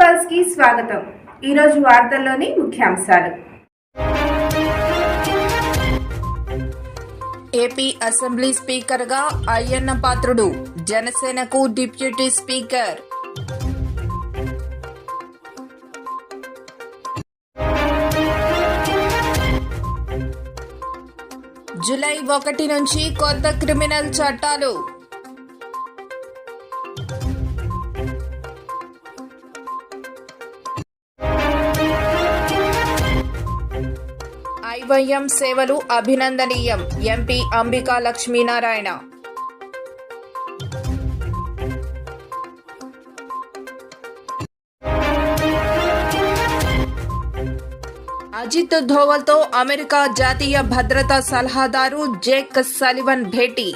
పల్స్కి స్వాగతం. ఈరోజు వార్తల్లోని ముఖ్యాంశాలు. ఏపీ అసెంబ్లీ స్పీకర్గా అయ్యన్న పాత్రుడు జనసేనకు డిప్యూటీ స్పీకర్. జూలై ఒకటి నుంచి కొత్త క్రిమినల్ చట్టాలు. ఐవైఎం సేవలు అభినందనీయం. ఎంపీ అంబికా లక్ష్మీనారాయణ. అజిత్ ధోవల్తో అమెరికా జాతీయ భద్రతా సలహాదారు జేక్ సలివన్ భేటీ.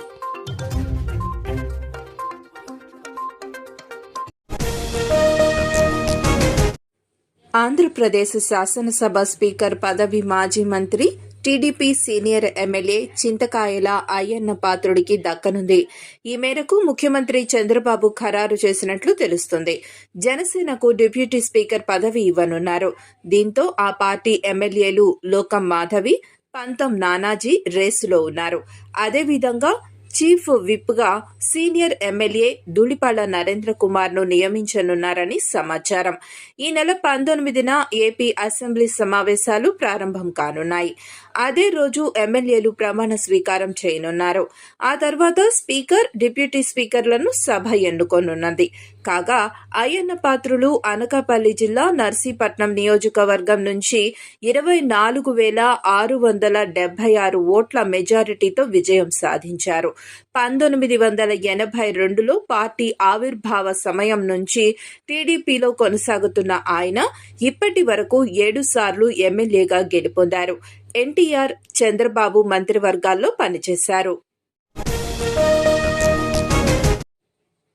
ఆంధ్రప్రదేశ్ శాసనసభ స్పీకర్ పదవి మాజీ మంత్రి TDP senior MLA Chintakayala Ayyanna పాత్రుడికి దక్కనుంది. ఈ మేరకు ముఖ్యమంత్రి చంద్రబాబు ఖరారు చేసినట్లు తెలుస్తుంది. జనసేనకు డిప్యూటీ స్పీకర్ పదవి ఇవ్వనున్నారు. దీంతో ఆ పార్టీ ఎమ్మెల్యేలు లోకం మాధవి పంతం నానాజీ రేసులో ఉన్నారు. అదేవిధంగా చీఫ్ విప్గా సీనియర్ ఎమ్మెల్యే ధూళిపాళ్ళ నరేంద్ర కుమార్ను నియమించనున్నారని సమాచారం. ఈ నెల పంతొమ్మిదిన ఏపీ అసెంబ్లీ సమావేశాలు ప్రారంభం కానున్నాయి. అదే రోజు ఎమ్మెల్యేలు ప్రమాణ స్వీకారం చేయనున్నారు. ఆ తర్వాత స్పీకర్ డిప్యూటీ స్పీకర్లను సభ ఎన్నుకోనున్నది. కాగా అయ్యన్న పాత్రులు అనకాపల్లి జిల్లా నర్సీపట్నం నియోజకవర్గం నుంచి ఇరవై నాలుగు వేల ఆరు వందల డెబ్బై ఆరు ఓట్ల మెజారిటీతో విజయం సాధించారు. పంతొమ్మిది వందల ఎనభై రెండులో పార్టీ ఆవిర్భావ సమయం నుంచి టీడీపీలో కొనసాగుతున్న ఆయన ఇప్పటి వరకు ఏడు సార్లు ఎమ్మెల్యేగా గెలుపొందారు. ఎన్టీఆర్ చంద్రబాబు మంత్రివర్గాల్లో పనిచేశారు.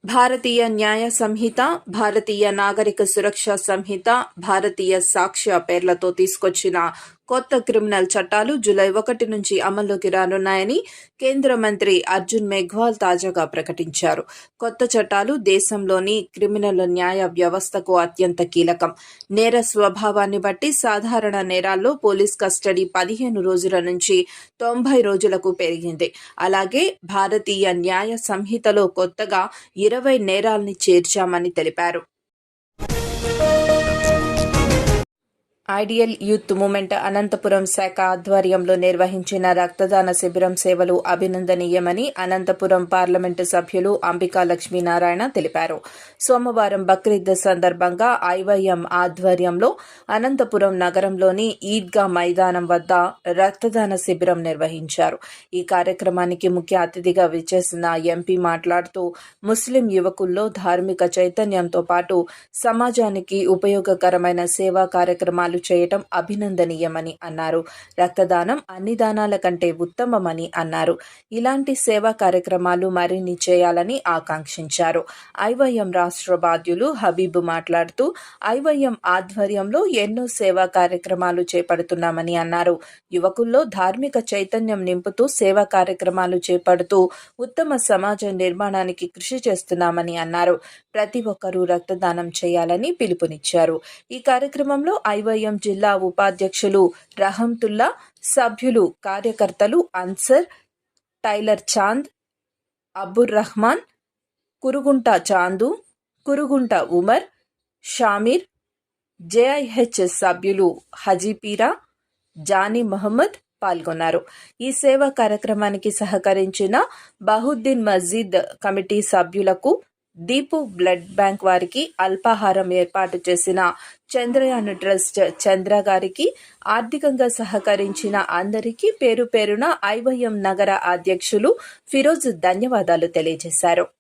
భారతీయ న్యాయ సంహిత భారతీయ నాగరిక సురక్ష సంహిత భారతీయ సాక్ష్య పేర్లతో తీసుకొచ్చిన కొత్త క్రిమినల్ చట్టాలు జూలై ఒకటి నుంచి అమల్లోకి రానున్నాయని కేంద్ర మంత్రి అర్జున్ మేఘ్వాల్ తాజాగా ప్రకటించారు. కొత్త చట్టాలు దేశంలోని క్రిమినల్ న్యాయ వ్యవస్థకు అత్యంత కీలకం. నేర స్వభావాన్ని బట్టి సాధారణ నేరాల్లో పోలీస్ కస్టడీ పదిహేను రోజుల నుంచి తొంభై రోజులకు పెరిగింది. అలాగే భారతీయ న్యాయ సంహితలో కొత్తగా ఇరవై నేరాల్ని చేర్చామని తెలిపారు. ఐడియల్ యూత్ మూమెంట్ అనంతపురం శాఖ ఆధ్వర్యంలో నిర్వహించిన రక్తదాన శిబిరం సేవలు అభినందనీయమని అనంతపురం పార్లమెంటు సభ్యులు అంబికా లక్ష్మీనారాయణ తెలిపారు. సోమవారం బక్రీద్ సందర్భంగా ఐవైఎం ఆధ్వర్యంలో అనంతపురం నగరంలోని ఈద్గా మైదానం వద్ద రక్తదాన శిబిరం నిర్వహించారు. ఈ కార్యక్రమానికి ముఖ్య అతిథిగా విచ్చేసిన ఎంపీ మాట్లాడుతూ ముస్లిం యువకుల్లో ధార్మిక చైతన్యంతో పాటు సమాజానికి ఉపయోగకరమైన సేవా కార్యక్రమాలు చేయటం అభినందనీయమని అన్నారు. రక్తదానం అన్ని దానాల కంటే ఉత్తమమని అన్నారు. ఇలాంటి సేవా కార్యక్రమాలు మరిన్ని చేయాలని ఆకాంక్షించారు. ఐవైఎం రాష్ట్ర బాధ్యులు హబీబ్ మాట్లాడుతూ ఐవైఎం ఆధ్వర్యంలో ఎన్నో సేవా కార్యక్రమాలు చేపడుతున్నామని అన్నారు. యువకుల్లో ధార్మిక చైతన్యం నింపుతూ సేవా కార్యక్రమాలు చేపడుతూ ఉత్తమ సమాజ నిర్మాణానికి కృషి చేస్తున్నామని అన్నారు. ప్రతి ఒక్కరూ రక్తదానం చేయాలని పిలుపునిచ్చారు. ఈ కార్యక్రమంలో ఐవైఎం జిల్లా ఉపాధ్యక్షులు రహంతుల్లా సభ్యులు కార్యకర్తలు అన్సర్ టైలర్ చాంద్ అబ్బుర్ రహమాన్ కురుగుంట చాందు కురుగుంట ఉమర్ షామీర్ జేఐహెచ్ సభ్యులు హజీపీరా జానీ మహమ్మద్ పాల్గొన్నారు. ఈ సేవా కార్యక్రమానికి సహకరించిన బహుద్దీన్ మస్జిద్ కమిటీ సభ్యులకు దీపు బ్లడ్ బ్యాంక్ వారికి అల్పాహారం ఏర్పాటు చేసిన చంద్రయాన్ ట్రస్ట్ చంద్ర గారికి ఆర్థికంగా సహకరించిన అందరికీ పేరు పేరున ఐవైఎం నగర అధ్యక్షులు ఫిరోజ్ ధన్యవాదాలు తెలియజేశారు.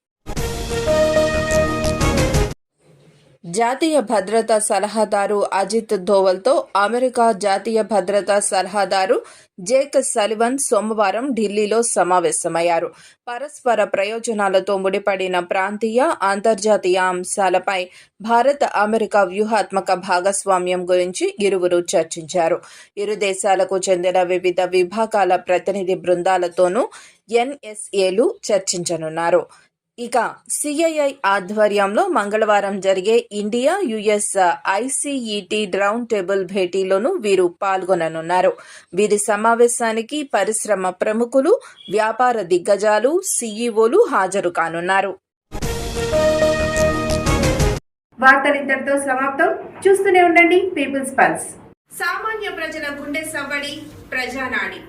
జాతీయ భద్రతా సలహాదారు అజిత్ ధోవల్తో అమెరికా జాతీయ భద్రతా సలహాదారు జేక్ సలివన్ సోమవారం ఢిల్లీలో సమావేశమయ్యారు. పరస్పర ప్రయోజనాలతో ముడిపడిన ప్రాంతీయ అంతర్జాతీయ అంశాలపై భారత్ అమెరికా వ్యూహాత్మక భాగస్వామ్యం గురించి ఇరువురు చర్చించారు. ఇరు దేశాలకు చెందిన వివిధ విభాగాల ప్రతినిధి బృందాలతోనూ ఎన్ఎస్ఏలు చర్చించనున్నారు. ఇక సిఐఐ ఆధ్వర్యంలో మంగళవారం జరిగే India US ICET round table భేటీలోనూ వీరు పాల్గొననున్నారు. వీరి సమావేశానికి పరిశ్రమ ప్రముఖులు వ్యాపార దిగ్గజాలు సీఈఓలు హాజరు కానున్నారు. వార్తలు ఇంతటితో సమాప్తం. చూస్తూనే ఉండండి పీపుల్స్ పల్స్. సామాన్య ప్రజల గుండె సవ్వడి ప్రజానాడి.